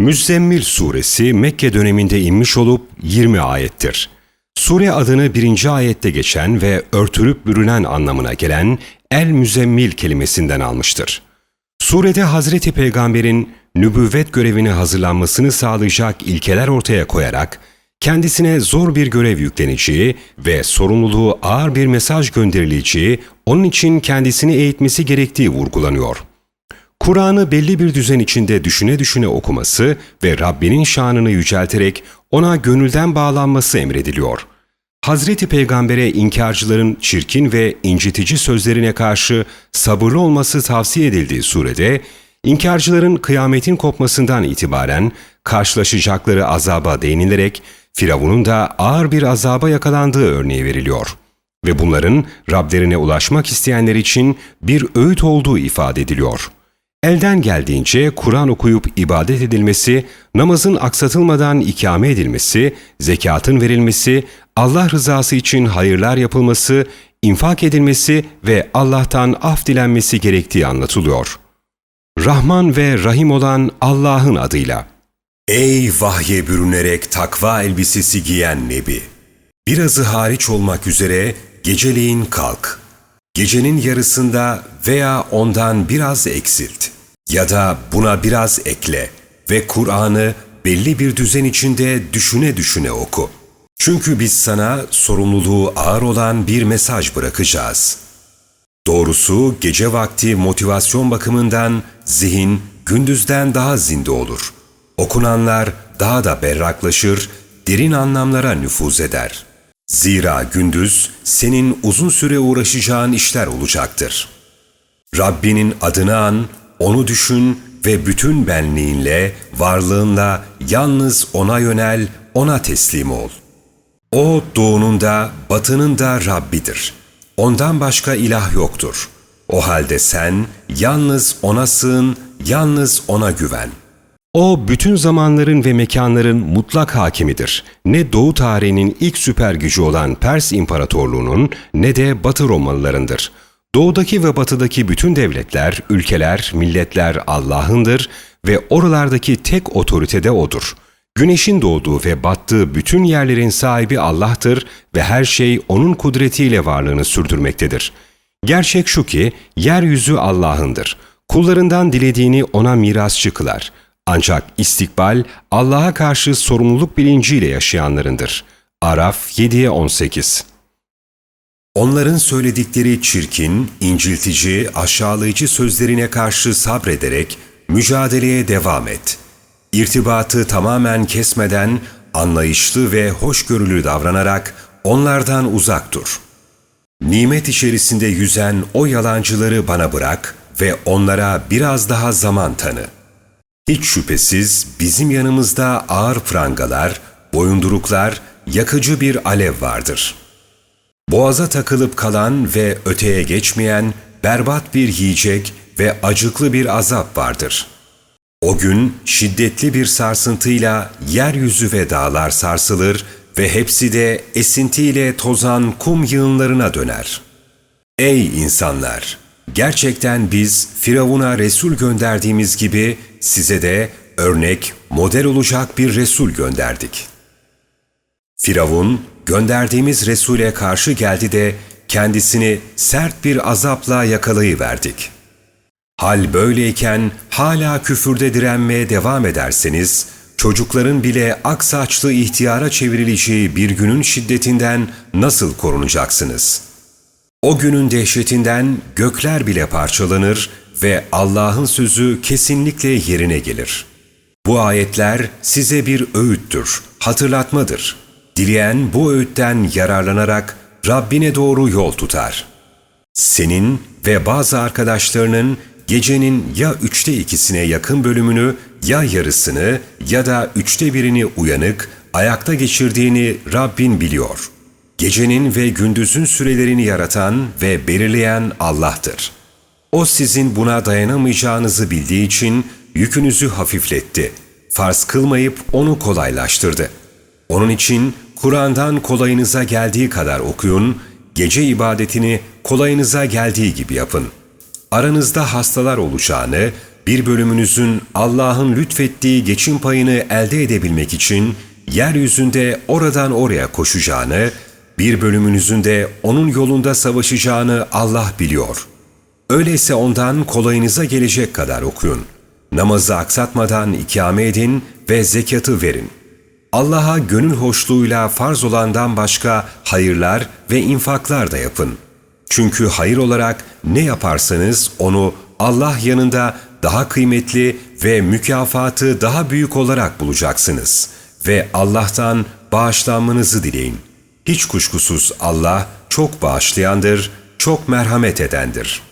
Müzzemmil suresi Mekke döneminde inmiş olup 20 ayettir. Sure adını birinci ayette geçen ve örtülüp bürünen anlamına gelen El Müzzemmil kelimesinden almıştır. Surede Hazreti Peygamber'in nübüvvet görevine hazırlanmasını sağlayacak ilkeler ortaya koyarak, kendisine zor bir görev yükleneceği ve sorumluluğu ağır bir mesaj gönderileceği, onun için kendisini eğitmesi gerektiği vurgulanıyor. Kur'an'ı belli bir düzen içinde düşüne düşüne okuması ve Rabbinin şanını yücelterek ona gönülden bağlanması emrediliyor. Hazreti Peygamber'e inkarcıların çirkin ve incitici sözlerine karşı sabırlı olması tavsiye edildiği surede, inkarcıların kıyametin kopmasından itibaren karşılaşacakları azaba değinilerek Firavun'un da ağır bir azaba yakalandığı örneği veriliyor. Ve bunların Rablerine ulaşmak isteyenler için bir öğüt olduğu ifade ediliyor.'' Elden geldiğince Kur'an okuyup ibadet edilmesi, namazın aksatılmadan ikame edilmesi, zekatın verilmesi, Allah rızası için hayırlar yapılması, infak edilmesi ve Allah'tan af dilenmesi gerektiği anlatılıyor. Rahman ve Rahim olan Allah'ın adıyla. Ey vahye bürünerek takva elbisesi giyen Nebi! Birazı hariç olmak üzere geceleyin kalk. Gecenin yarısında veya ondan biraz eksilt. Ya da buna biraz ekle ve Kur'an'ı belli bir düzen içinde düşüne düşüne oku. Çünkü biz sana sorumluluğu ağır olan bir mesaj bırakacağız. Doğrusu gece vakti motivasyon bakımından zihin gündüzden daha zinde olur. Okunanlar daha da berraklaşır, derin anlamlara nüfuz eder. Zira gündüz senin uzun süre uğraşacağın işler olacaktır. Rabbinin adını an, onu düşün ve bütün benliğinle, varlığınla yalnız O'na yönel, O'na teslim ol. O doğunun da batının da Rabbidir. Ondan başka ilah yoktur. O halde sen yalnız O'na sığın, yalnız O'na güven.'' O bütün zamanların ve mekanların mutlak hakimidir. Ne Doğu tarihinin ilk süper gücü olan Pers İmparatorluğu'nun ne de Batı Romalılarındır. Doğudaki ve batıdaki bütün devletler, ülkeler, milletler Allah'ındır ve oralardaki tek otorite de O'dur. Güneşin doğduğu ve battığı bütün yerlerin sahibi Allah'tır ve her şey O'nun kudretiyle varlığını sürdürmektedir. Gerçek şu ki, yeryüzü Allah'ındır. Kullarından dilediğini O'na mirasçı kılar.'' Ancak istikbal Allah'a karşı sorumluluk bilinciyle yaşayanlarındır. Araf 7'ye 18 Onların söyledikleri çirkin, inciltici, aşağılayıcı sözlerine karşı sabrederek mücadeleye devam et. İrtibatı tamamen kesmeden anlayışlı ve hoşgörülü davranarak onlardan uzak dur. Nimet içerisinde yüzen o yalancıları bana bırak ve onlara biraz daha zaman tanı.'' Hiç şüphesiz bizim yanımızda ağır prangalar, boyunduruklar, yakıcı bir alev vardır. Boğaza takılıp kalan ve öteye geçmeyen berbat bir yiyecek ve acıklı bir azap vardır. O gün şiddetli bir sarsıntıyla yeryüzü ve dağlar sarsılır ve hepsi de esintiyle tozan kum yığınlarına döner. Ey insanlar! Gerçekten biz Firavun'a Resul gönderdiğimiz gibi size de örnek, model olacak bir Resul gönderdik. Firavun, gönderdiğimiz Resul'e karşı geldi de kendisini sert bir azapla yakalayıverdik. Hal böyleyken hala küfürde direnmeye devam ederseniz, çocukların bile aksaçlı ihtiyara çevrileceği bir günün şiddetinden nasıl korunacaksınız?'' O günün dehşetinden gökler bile parçalanır ve Allah'ın sözü kesinlikle yerine gelir. Bu ayetler size bir öğüttür, hatırlatmadır. Dileyen bu öğütten yararlanarak Rabbine doğru yol tutar. Senin ve bazı arkadaşlarının gecenin ya üçte ikisine yakın bölümünü ya yarısını ya da üçte birini uyanık, ayakta geçirdiğini Rabbin biliyor.'' Gecenin ve gündüzün sürelerini yaratan ve belirleyen Allah'tır. O sizin buna dayanamayacağınızı bildiği için yükünüzü hafifletti. Farz kılmayıp onu kolaylaştırdı. Onun için Kur'an'dan kolayınıza geldiği kadar okuyun, gece ibadetini kolayınıza geldiği gibi yapın. Aranızda hastalar olacağını, bir bölümünüzün Allah'ın lütfettiği geçim payını elde edebilmek için yeryüzünde oradan oraya koşacağını, bir bölümünüzün de onun yolunda savaşacağını Allah biliyor. Öyleyse ondan kolayınıza gelecek kadar okuyun. Namazı aksatmadan ikame edin ve zekatı verin. Allah'a gönül hoşluğuyla farz olandan başka hayırlar ve infaklar da yapın. Çünkü hayır olarak ne yaparsanız onu Allah yanında daha kıymetli ve mükafatı daha büyük olarak bulacaksınız. Ve Allah'tan bağışlanmanızı dileyin. Hiç kuşkusuz Allah çok bağışlayandır, çok merhamet edendir.''